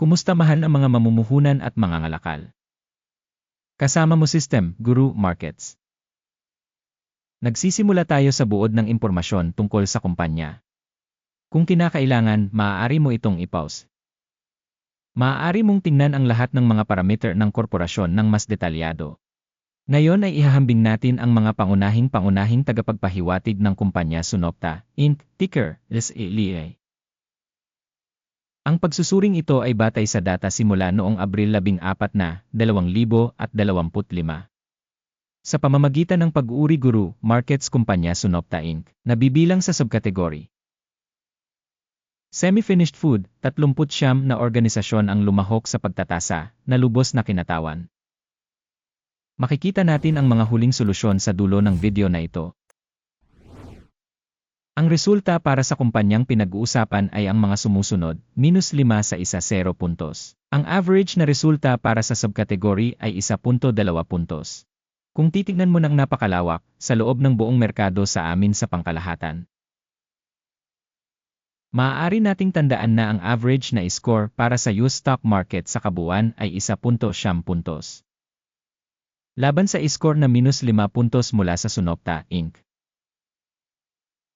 Kumusta mahal ang mga mamumuhunan at mga ngalakal? Kasama mo system, Guru Markets. Nagsisimula tayo sa buod ng impormasyon tungkol sa kumpanya. Kung kinakailangan, maaari mo itong i-pause. Maaari mong tingnan ang lahat ng mga parameter ng korporasyon ng mas detalyado. Ngayon ay ihahambing natin ang mga pangunahing-pangunahing tagapagpahiwatig ng kumpanya Sunopta, Inc., ticker, SELIA. Ang pagsusuring ito ay batay sa data simula noong Abril 14 na 2025. Sa pamamagitan ng pag-uri guru, markets kumpanya Sunopta Inc., nabibilang sa subkategory. Semi-finished food, 30 na organisasyon ang lumahok sa pagtatasa, na lubos na kinatawan. Makikita natin ang mga huling solusyon sa dulo ng video na ito. Ang resulta para sa kumpanyang pinag-uusapan ay ang mga sumusunod, minus 5 sa isa 0 puntos. Ang average na resulta para sa subkategory ay 1.2 puntos. Kung titignan mo ng napakalawak, sa loob ng buong merkado sa amin sa pangkalahatan, Maaari nating tandaan na ang average na score para sa US stock market sa kabuuan ay 1.7 puntos. Laban sa score na minus 5 puntos mula sa Sunopta, Inc.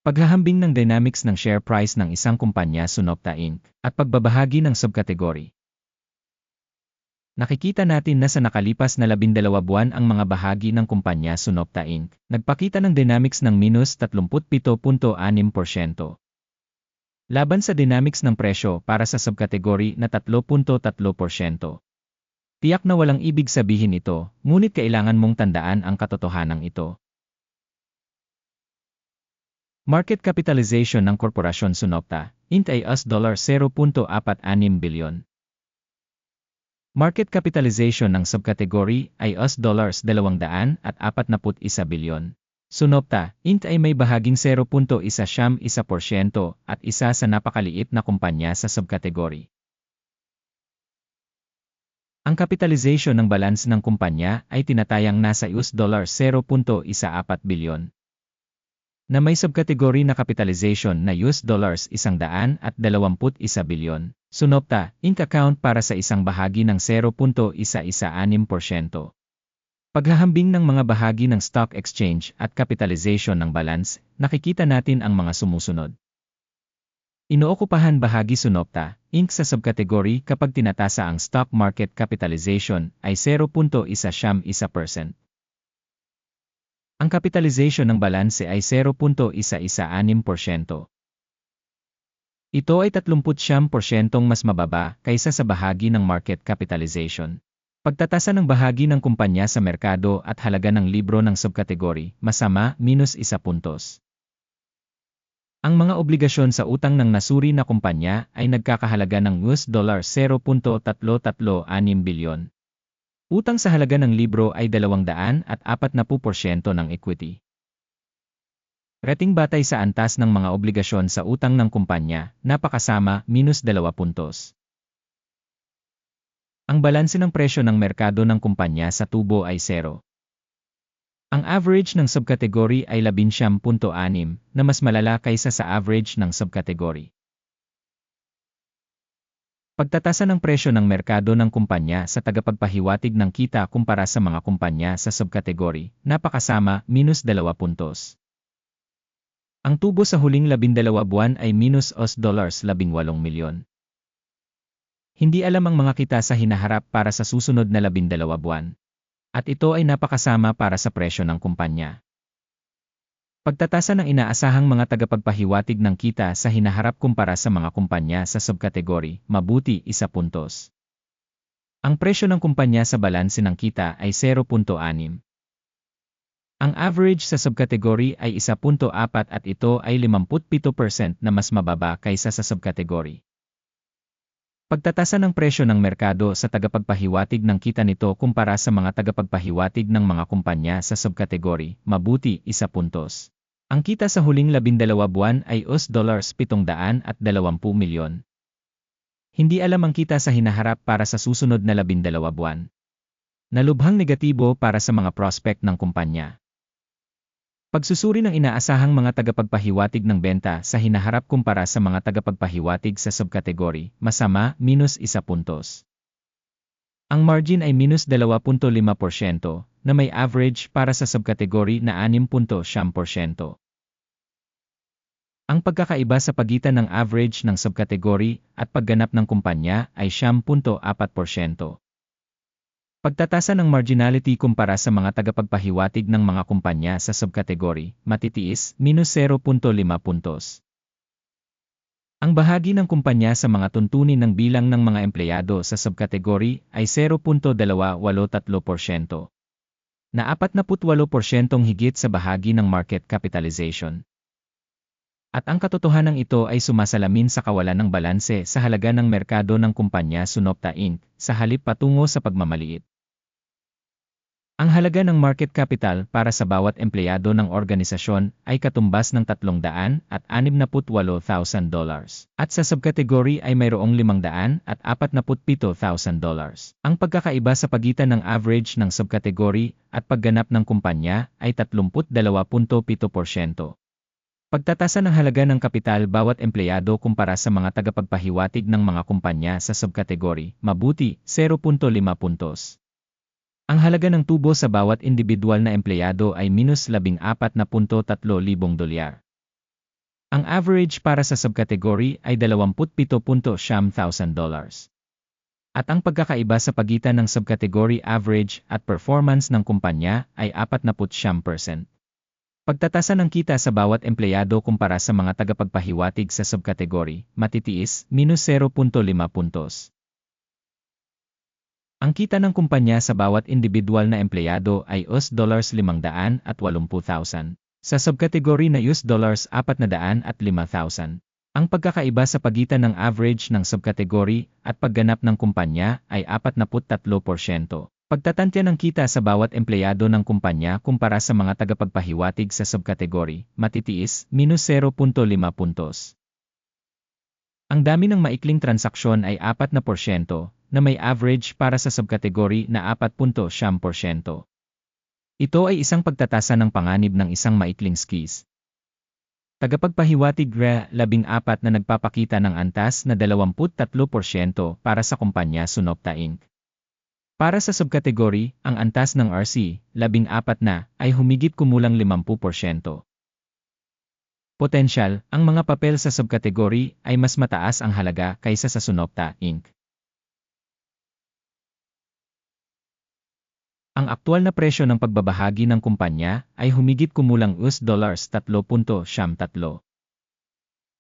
Paghahambing ng dynamics ng share price ng isang kumpanya Sunopta Inc. at pagbabahagi ng subkategory. Nakikita natin na sa nakalipas na 12 buwan ang mga bahagi ng kumpanya Sunopta Inc. nagpakita ng dynamics ng minus 37.6%. Laban sa dynamics ng presyo para sa subkategory na 3.3%. Tiyak na walang ibig sabihin ito, ngunit kailangan mong tandaan ang katotohanan ito. Market capitalization ng Korporasyon Sunopta, Int ay US $0.46 bilyon. Market capitalization ng subkategory ay US $241 bilyon. Sunopta, Int ay may bahaging 0.1 siyam isa porsyento at isa sa napakaliit na kumpanya sa subkategory. Ang capitalization ng balance ng kumpanya ay tinatayang nasa US dollar 0.14 bilyon na may subkategory na capitalization na US dollars 121 bilyon. Sunopta, Inc. account para sa isang bahagi ng 0.116%. Paghahambing ng mga bahagi ng stock exchange at capitalization ng balance, nakikita natin ang mga sumusunod. Inookupahan bahagi Sunopta, Inc. sa subkategory kapag tinatasa ang stock market capitalization ay 0.1 Ang capitalization ng balanse ay 0.116%. Ito ay 30% mas mababa kaysa sa bahagi ng market capitalization. Pagtatasa ng bahagi ng kumpanya sa merkado at halaga ng libro ng subkategory, masama, minus isa puntos. Ang mga obligasyon sa utang ng nasuri na kumpanya ay nagkakahalaga ng US dollar 0.336 bilyon. Utang sa halaga ng libro ay 200 at 40% ng equity. Rating batay sa antas ng mga obligasyon sa utang ng kumpanya, napakasama, minus 2 puntos. Ang balanse ng presyo ng merkado ng kumpanya sa tubo ay 0. Ang average ng subkategory ay 11.6 na mas malala kaysa sa average ng subkategory. Pagtatasa ng presyo ng merkado ng kumpanya sa tagapagpahiwatig ng kita kumpara sa mga kumpanya sa subkategory, napakasama, minus 2 puntos. Ang tubo sa huling 12 buwan ay minus OS dollars 18 milyon. Hindi alam ang mga kita sa hinaharap para sa susunod na labindalawa buwan. At ito ay napakasama para sa presyo ng kumpanya. Pagtatasa ng inaasahang mga tagapagpahiwatig ng kita sa hinaharap kumpara sa mga kumpanya sa subkategory, mabuti isa puntos. Ang presyo ng kumpanya sa balanse ng kita ay 0.6. Ang average sa subkategory ay 1.4 at ito ay 57% na mas mababa kaysa sa subkategory. Pagtatasa ng presyo ng merkado sa tagapagpahiwatig ng kita nito kumpara sa mga tagapagpahiwatig ng mga kumpanya sa subkategory, mabuti, isa puntos. Ang kita sa huling labindalawa buwan ay US dollars 720 milyon. Hindi alam ang kita sa hinaharap para sa susunod na labindalawa buwan. Nalubhang negatibo para sa mga prospect ng kumpanya. Pagsusuri ng inaasahang mga tagapagpahiwatig ng benta sa hinaharap kumpara sa mga tagapagpahiwatig sa subkategory, masama, minus isa puntos. Ang margin ay minus 2.5% na may average para sa subkategory na 6.7%. Ang pagkakaiba sa pagitan ng average ng subkategory at pagganap ng kumpanya ay 10.4%. Pagtatasa ng marginality kumpara sa mga tagapagpahiwatig ng mga kumpanya sa subkategory, matitiis, minus 0.5 puntos. Ang bahagi ng kumpanya sa mga tuntunin ng bilang ng mga empleyado sa subkategory ay 0.283%. Na 48% higit sa bahagi ng market capitalization. At ang katotohanan ito ay sumasalamin sa kawalan ng balanse sa halaga ng merkado ng kumpanya Sunopta Inc. sa halip patungo sa pagmamaliit. Ang halaga ng market capital para sa bawat empleyado ng organisasyon ay katumbas ng 300 at 68,000 dollars. At sa subkategory ay mayroong 500 at 47,000 dollars. Ang pagkakaiba sa pagitan ng average ng subkategory at pagganap ng kumpanya ay 32.7%. Pagtatasa ng halaga ng kapital bawat empleyado kumpara sa mga tagapagpahiwatig ng mga kumpanya sa subkategory, mabuti, 0.5 puntos. Ang halaga ng tubo sa bawat individual na empleyado ay minus 14.3,000 dolyar. Ang average para sa subkategory ay 27.7,000 dollars. At ang pagkakaiba sa pagitan ng subkategory average at performance ng kumpanya ay 49%. Pagtatasa ng kita sa bawat empleyado kumpara sa mga tagapagpahiwatig sa subkategory, matitiis, minus 0.5 puntos. Ang kita ng kumpanya sa bawat individual na empleyado ay US dollars 500 at 80,000. Sa subkategory na US dollars 400 at 5,000. Ang pagkakaiba sa pagitan ng average ng subkategory at pagganap ng kumpanya ay 43%. Pagtatantya ng kita sa bawat empleyado ng kumpanya kumpara sa mga tagapagpahiwatig sa subkategory, matitiis, minus 0.5 puntos. Ang dami ng maikling transaksyon ay 4 na porsyento, na may average para sa subkategory na 4.7%. Ito ay isang pagtatasa ng panganib ng isang maikling skis. Tagapagpahiwatig RE 14 na nagpapakita ng antas na 23% para sa kumpanya Sunopta Inc. Para sa subkategory, ang antas ng RC, 14 na, ay humigit kumulang 50%. Potensyal, ang mga papel sa subkategory ay mas mataas ang halaga kaysa sa Sunopta Inc. Ang aktual na presyo ng pagbabahagi ng kumpanya ay humigit kumulang US dollars 3.73.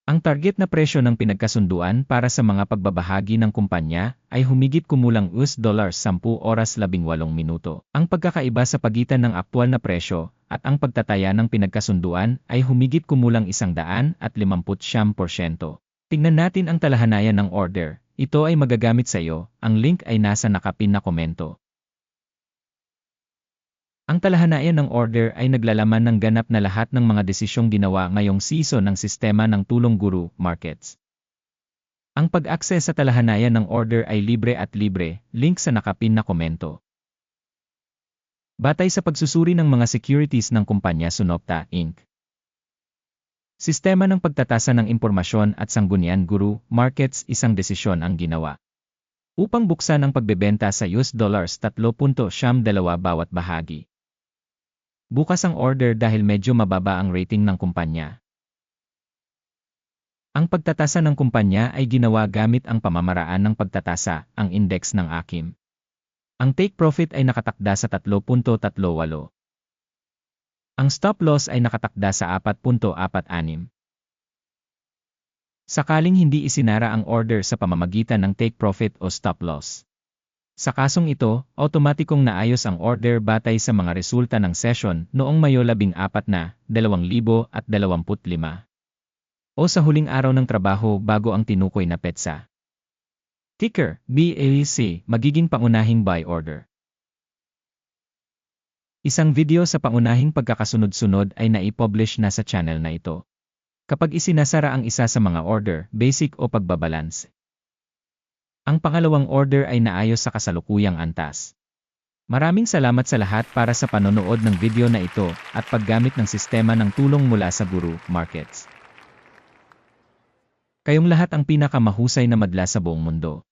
Ang target na presyo ng pinagkasunduan para sa mga pagbabahagi ng kumpanya ay humigit kumulang US dollars 10 oras 18 minuto. Ang pagkakaiba sa pagitan ng aktual na presyo at ang pagtataya ng pinagkasunduan ay humigit kumulang 100 at 50%. Tingnan natin ang talahanayan ng order. Ito ay magagamit sa iyo. Ang link ay nasa nakapin na komento. Ang talahanayan ng order ay naglalaman ng ganap na lahat ng mga desisyong ginawa ngayong season ng sistema ng tulong guru markets. Ang pag-access sa talahanayan ng order ay libre at libre, link sa nakapin na komento. Batay sa pagsusuri ng mga securities ng kumpanya Sunopta Inc. Sistema ng pagtatasa ng impormasyon at sanggunian guru markets isang desisyon ang ginawa. Upang buksan ang pagbebenta sa US dollars 3.72 bawat bahagi. Bukas ang order dahil medyo mababa ang rating ng kumpanya. Ang pagtatasa ng kumpanya ay ginawa gamit ang pamamaraan ng pagtatasa, ang index ng AKIM. Ang take profit ay nakatakda sa 3.38. Ang stop loss ay nakatakda sa 4.46. Sakaling hindi isinara ang order sa pamamagitan ng take profit o stop loss. Sa kasong ito, automatikong naayos ang order batay sa mga resulta ng session noong Mayo 14 na, 2025. O sa huling araw ng trabaho bago ang tinukoy na petsa. Ticker, BAC, magiging pangunahing buy order. Isang video sa pangunahing pagkakasunod-sunod ay naipublish na sa channel na ito. Kapag isinasara ang isa sa mga order, basic o pagbabalance, ang pangalawang order ay naayos sa kasalukuyang antas. Maraming salamat sa lahat para sa panonood ng video na ito at paggamit ng sistema ng tulong mula sa Guru Markets. Kayong lahat ang pinakamahusay na madla sa buong mundo.